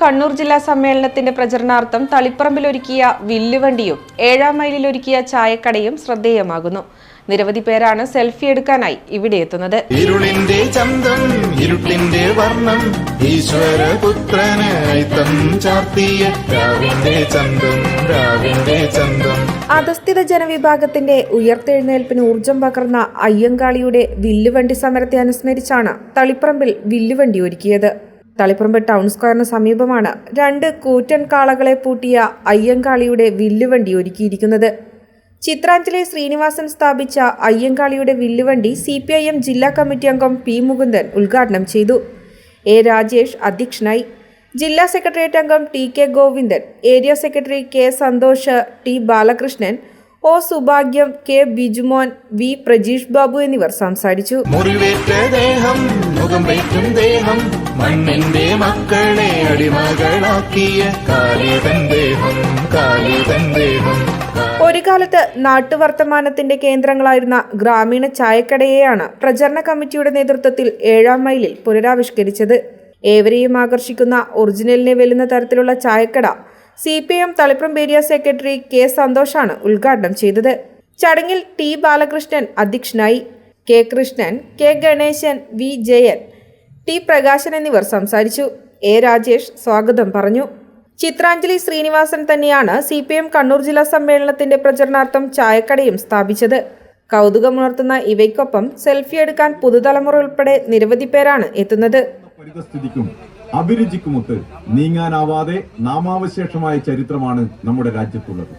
കണ്ണൂർ ജില്ലാ സമ്മേളനത്തിന്റെ പ്രചരണാർത്ഥം തളിപ്പറമ്പിലൊരുക്കിയ വില്ലുവണ്ടിയും ഏഴാം മൈലിലൊരുക്കിയ ചായക്കടയും ശ്രദ്ധേയമാകുന്നു. നിരവധി പേരാണ് സെൽഫി എടുക്കാനായി ഇവിടെ എത്തുന്നത്. ഇരുളിന്റെ ചന്തം ഇരുട്ടിന്റെ വർണം ഈശ്വര തം ഐത്തം ചാർത്തിയ രാവിന്റെ ചന്തം രാവിന്റെ ചന്തം അധസ്ഥിത ജനവിഭാഗത്തിന്റെ ഉയർത്തെഴുന്നേൽപ്പിന് ഊർജം പകർന്ന അയ്യങ്കാളിയുടെ വില്ലുവണ്ടി സമരത്തെ അനുസ്മരിച്ചാണ് തളിപ്പറമ്പിൽ വില്ലുവണ്ടി ഒരുക്കിയത്. തളിപ്പറമ്പ് ടൗൺ സ്ക്വയറിന് സമീപമാണ് രണ്ട് കൂറ്റൻ കാളകളെ പൂട്ടിയ അയ്യങ്കാളിയുടെ വില്ലുവണ്ടി ഒരുക്കിയിരിക്കുന്നത്. ചിത്രാഞ്ചലി ശ്രീനിവാസൻ സ്ഥാപിച്ച അയ്യങ്കാളിയുടെ വില്ലുവണ്ടി സി പി ഐ എം ജില്ലാ കമ്മിറ്റി അംഗം പി മുകുന്ദൻ ഉദ്ഘാടനം ചെയ്തു. എ രാജേഷ് അധ്യക്ഷനായി. ജില്ലാ സെക്രട്ടേറിയറ്റ് അംഗം T K Govindan area secretary K Santhosh T Balakrishnan O Subhagyam K Bijumon V Prajeesh Babu എന്നിവർ സംസാരിച്ചു. മണ്ണിന്റെ മക്കളെ അടിമകളാക്കിയ കാലിതൻ ദേഹം കാലിതൻ ദേഹം. ഒരു കാലത്ത് നാട്ടുവർത്തമാനത്തിന്റെ കേന്ദ്രങ്ങളായിരുന്ന ഗ്രാമീണ ചായക്കടയെയാണ് പ്രചരണ കമ്മിറ്റിയുടെ നേതൃത്വത്തിൽ ഏഴാം മൈലിൽ പുനരാവിഷ്കരിച്ചത്. ഏവരെയും ആകർഷിക്കുന്ന ഒറിജിനലിനെ വെല്ലുന്ന തരത്തിലുള്ള ചായക്കട C P M Thalippuram area secretary K സന്തോഷാണ് ഉദ്ഘാടനം ചെയ്തത്. ചടങ്ങിൽ ടി ബാലകൃഷ്ണൻ അധ്യക്ഷനായി. K Krishnan K Ganesan V Jayan T Prakashan എന്നിവർ സംസാരിച്ചു. എ രാജേഷ് സ്വാഗതം പറഞ്ഞു. ചിത്രാഞ്ജലി ശ്രീനിവാസൻ തന്നെയാണ് സി പി എം കണ്ണൂർ ജില്ലാ സമ്മേളനത്തിന്റെ പ്രചരണാർത്ഥം ചായക്കടയും സ്ഥാപിച്ചത്. കൗതുകമുണർത്തുന്ന ഇവയ്ക്കൊപ്പം സെൽഫി എടുക്കാൻ പുതുതലമുറ ഉൾപ്പെടെ നിരവധി പേരാണ് എത്തുന്നത്. അഭിരുചിക്കുമൊത്ത് നീങ്ങാനാവാതെ നാമാവശേഷമായ ചരിത്രമാണ് നമ്മുടെ രാജ്യത്തുള്ളത്.